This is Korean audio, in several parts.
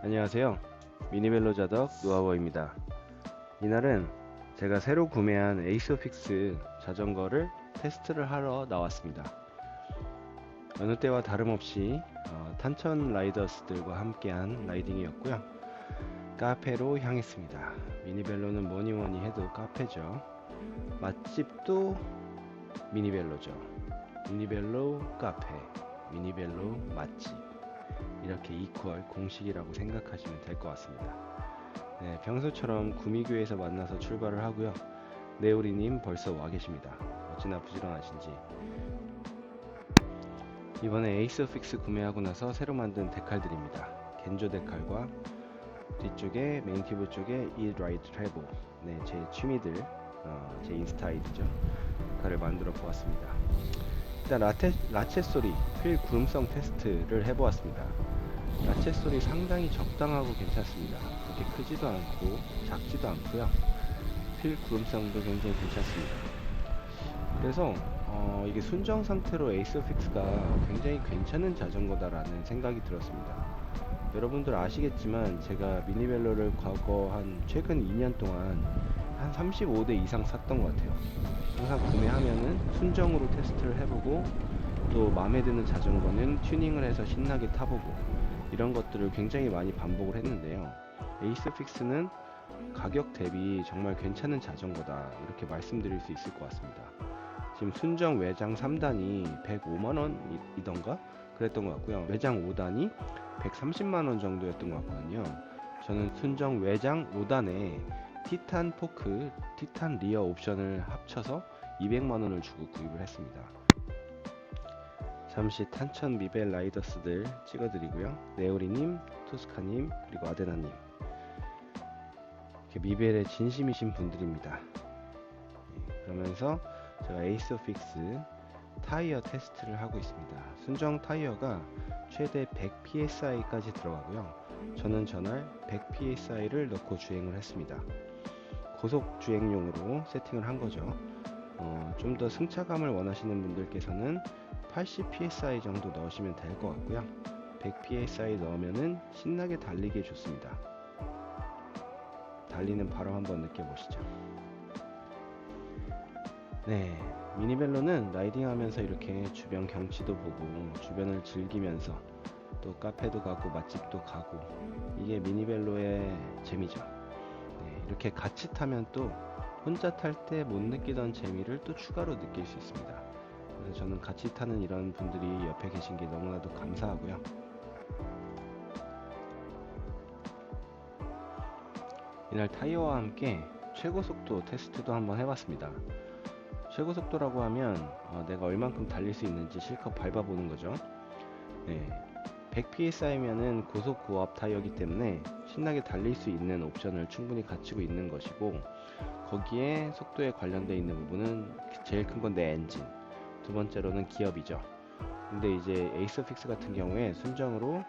안녕하세요. 미니벨로 자덕 노하워입니다. 이날은 제가 새로 구매한 에이소픽스 자전거를 테스트를 하러 나왔습니다. 어느 때와 다름없이 어, 탄천 라이더스들과 함께한 라이딩이었고요. 카페로 향했습니다. 미니벨로는 뭐니 뭐니 해도 카페죠. 맛집도 미니벨로죠. 미니벨로 카페, 미니벨로 맛집. 이렇게 이퀄 공식이라고 생각하시면 될 것 같습니다. 네, 평소처럼 구미교에서 만나서 출발을 하고요. 네오리님 벌써 와 계십니다. 어찌나 부지런하신지. 이번에 에이스 픽스 구매하고 나서 새로 만든 데칼들입니다. 겐조 데칼과 뒤쪽에 메인 튜브 쪽에 이 라이드 트래블. 네, 제 취미들, 어, 제 인스타 아이디죠. 데칼을 만들어 보았습니다. 일단 라테, 라체 소리, 휠 구름성 테스트를 해보았습니다. 라체 소리 상당히 적당하고 괜찮습니다. 그렇게 크지도 않고 작지도 않고요. 휠 구름성도 굉장히 괜찮습니다. 그래서 어, 이게 순정 상태로 에이스픽스가 굉장히 괜찮은 자전거다라는 생각이 들었습니다. 여러분들 아시겠지만 제가 미니벨로를 과거 한 최근 2년 동안 한 35대 이상 샀던 것 같아요. 항상 구매하면은 순정으로 테스트를 해보고 또 마음에 드는 자전거는 튜닝을 해서 신나게 타보고 이런 것들을 굉장히 많이 반복을 했는데요. 에이스픽스는 가격 대비 정말 괜찮은 자전거다 이렇게 말씀드릴 수 있을 것 같습니다. 지금 순정 외장 3단이 105만원이던가 그랬던 것 같고요. 외장 5단이 130만원 정도였던 것 같거든요. 저는 순정 외장 5단에 티탄 포크, 티탄 리어 옵션을 합쳐서 200만원을 주고 구입을 했습니다. 잠시 탄천 미벨 라이더스들 찍어드리고요. 네오리님, 토스카님, 그리고 아데나님. 이렇게 미벨의 진심이신 분들입니다. 예, 그러면서 제가 에이스오픽스 타이어 테스트를 하고 있습니다. 순정 타이어가 최대 100 psi까지 들어가고요. 저는 전날 100 psi를 넣고 주행을 했습니다. 고속 주행용으로 세팅을 한 거죠. 어, 좀 더 승차감을 원하시는 분들께서는 80 psi 정도 넣으시면 될 것 같고요. 100 psi 넣으면은 신나게 달리기 좋습니다. 달리는 바로 한번 느껴보시죠. 네, 미니벨로는 라이딩하면서 이렇게 주변 경치도 보고 주변을 즐기면서 또 카페도 가고 맛집도 가고 이게 미니벨로의 재미죠. 네, 이렇게 같이 타면 또 혼자 탈 때 못 느끼던 재미를 또 추가로 느낄 수 있습니다. 저는 같이 타는 이런 분들이 옆에 계신 게 너무나도 감사하고요. 이날 타이어와 함께 최고 속도 테스트도 한번 해봤습니다. 최고 속도라고 하면 어, 내가 얼만큼 달릴 수 있는지 실컷 밟아보는 거죠. 네, 100 psi면은 고속 고압 타이어이기 때문에 신나게 달릴 수 있는 옵션을 충분히 갖추고 있는 것이고 거기에 속도에 관련되어 있는 부분은 제일 큰 건 내 엔진 두 번째로는 기업이죠. 근데 이제 에이스픽스 같은 경우에 순정으로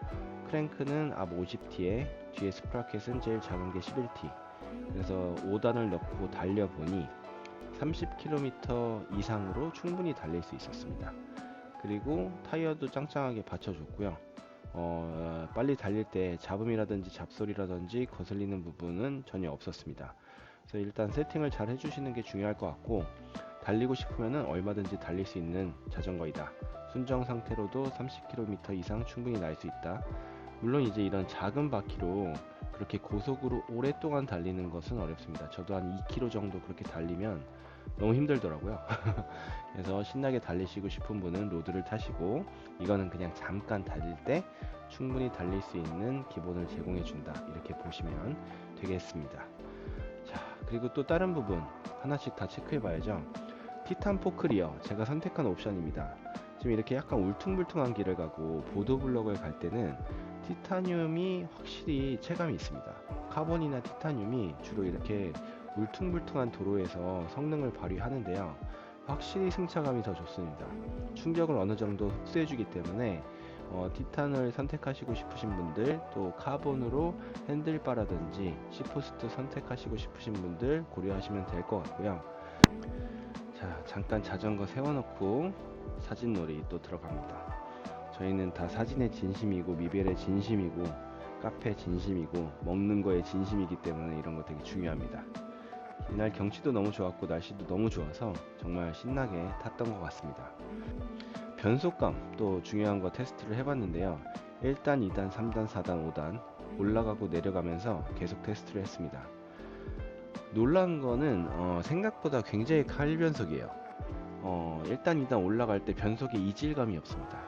크랭크는 앞 50T에 뒤에 스프라켓은 제일 작은 게 11T 그래서 5단을 넣고 달려보니 30km 이상으로 충분히 달릴 수 있었습니다. 그리고 타이어도 짱짱하게 받쳐줬고요. 어, 빨리 달릴 때 잡음이라든지 잡소리라든지 거슬리는 부분은 전혀 없었습니다. 그래서 일단 세팅을 잘 해주시는 게 중요할 것 같고 달리고 싶으면 얼마든지 달릴 수 있는 자전거이다. 순정 상태로도 30km 이상 충분히 날 수 있다. 물론 이제 이런 작은 바퀴로 그렇게 고속으로 오랫동안 달리는 것은 어렵습니다. 저도 한 2km 정도 그렇게 달리면 너무 힘들더라고요. 그래서 신나게 달리시고 싶은 분은 로드를 타시고 이거는 그냥 잠깐 달릴 때 충분히 달릴 수 있는 기본을 제공해 준다. 이렇게 보시면 되겠습니다. 자, 그리고 또 다른 부분 하나씩 다 체크해 봐야죠. 티탄 포크리어 제가 선택한 옵션입니다. 지금 이렇게 약간 울퉁불퉁한 길을 가고 보도블럭을 갈 때는 티타늄이 확실히 체감이 있습니다. 카본이나 티타늄이 주로 이렇게 울퉁불퉁한 도로에서 성능을 발휘하는데요. 확실히 승차감이 더 좋습니다. 충격을 어느 정도 흡수해주기 때문에 어, 티탄을 선택하시고 싶으신 분들 또 카본으로 핸들바라든지 시포스트 선택하시고 싶으신 분들 고려하시면 될 것 같고요. 자 잠깐 자전거 세워놓고 사진놀이 또 들어갑니다. 저희는 다 사진의 진심이고 미벨의 진심이고 카페 진심이고 먹는 거에 진심이기 때문에 이런 거 되게 중요합니다. 이날 경치도 너무 좋았고 날씨도 너무 좋아서 정말 신나게 탔던 것 같습니다. 변속감 또 중요한 거 테스트를 해봤는데요. 1단, 2단, 3단, 4단, 5단 올라가고 내려가면서 계속 테스트를 했습니다. 놀란 거는 어, 생각보다 굉장히 칼 변속이에요. 어, 1단, 2단 올라갈 때 변속에 이질감이 없습니다.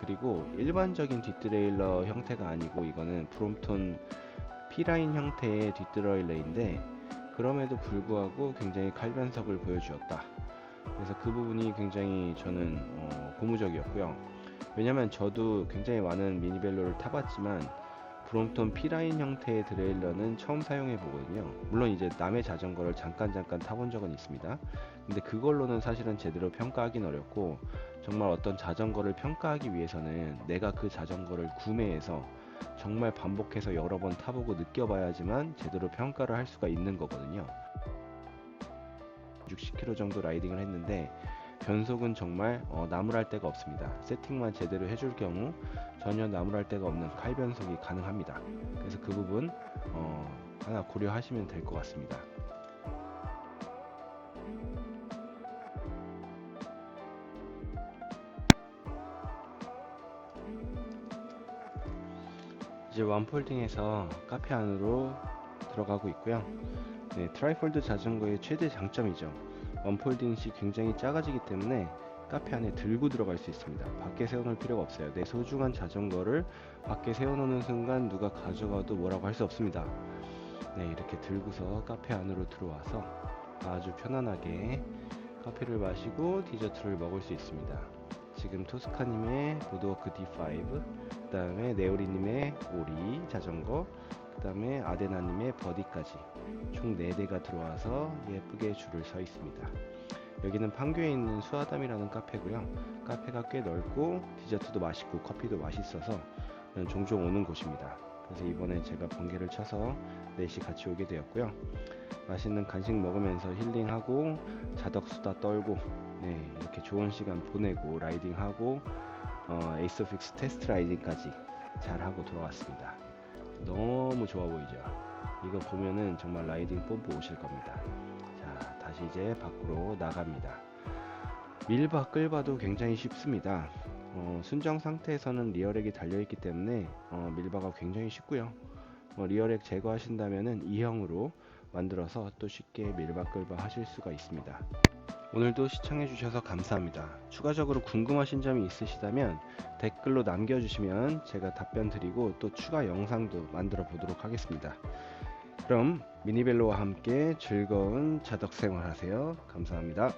그리고 일반적인 뒷드레일러 형태가 아니고 이거는 브롬톤 P라인 형태의 뒷드레일러인데 그럼에도 불구하고 굉장히 칼 변속을 보여주었다. 그래서 그 부분이 굉장히 저는 어, 고무적이었고요. 왜냐면 저도 굉장히 많은 미니벨로를 타봤지만 브롬톤 P라인 형태의 드레일러는 처음 사용해 보거든요. 물론 이제 남의 자전거를 잠깐 잠깐 타본 적은 있습니다. 근데 그걸로는 사실은 제대로 평가하기는 어렵고 정말 어떤 자전거를 평가하기 위해서는 내가 그 자전거를 구매해서 정말 반복해서 여러 번 타보고 느껴봐야지만 제대로 평가를 할 수가 있는 거거든요. 60km 정도 라이딩을 했는데 변속은 정말 어, 나무랄 데가 없습니다. 세팅만 제대로 해줄 경우 전혀 나무랄 데가 없는 칼 변속이 가능합니다. 그래서 그 부분 어, 하나 고려하시면 될 것 같습니다. 이제 완폴딩에서 카페 안으로 들어가고 있고요. 네, 트라이폴드 자전거의 최대 장점이죠. 원폴딩 시 굉장히 작아지기 때문에 카페 안에 들고 들어갈 수 있습니다. 밖에 세워놓을 필요가 없어요. 내 소중한 자전거를 밖에 세워놓는 순간 누가 가져가도 뭐라고 할 수 없습니다. 네, 이렇게 들고서 카페 안으로 들어와서 아주 편안하게 커피를 마시고 디저트를 먹을 수 있습니다. 지금 토스카님의 보드워크 D5, 그 다음에 네오리님의 오리 자전거, 그 다음에 아데나님의 버디까지 총 4대가 들어와서 예쁘게 줄을 서 있습니다. 여기는 판교에 있는 수아담이라는 카페고요. 카페가 꽤 넓고 디저트도 맛있고 커피도 맛있어서 종종 오는 곳입니다. 그래서 이번에 제가 번개를 쳐서 넷이 같이 오게 되었고요. 맛있는 간식 먹으면서 힐링하고 자덕수다 떨고 네, 이렇게 좋은 시간 보내고 라이딩하고 어, 에이스픽스 테스트 라이딩까지 잘 하고 돌아왔습니다. 너무 좋아 보이죠? 이거 보면은 정말 라이딩 뽐뿌 오실 겁니다. 자, 다시 이제 밖으로 나갑니다. 밀바 끌바도 굉장히 쉽습니다. 어, 순정 상태에서는 리어렉이 달려있기 때문에 어, 밀바가 굉장히 쉽고요. 어, 리어렉 제거하신다면은 2형으로 만들어서 또 쉽게 밀바 끌바 하실 수가 있습니다. 오늘도 시청해주셔서 감사합니다. 추가적으로 궁금하신 점이 있으시다면 댓글로 남겨주시면 제가 답변 드리고 또 추가 영상도 만들어 보도록 하겠습니다. 그럼 미니벨로와 함께 즐거운 자덕 생활 하세요. 감사합니다.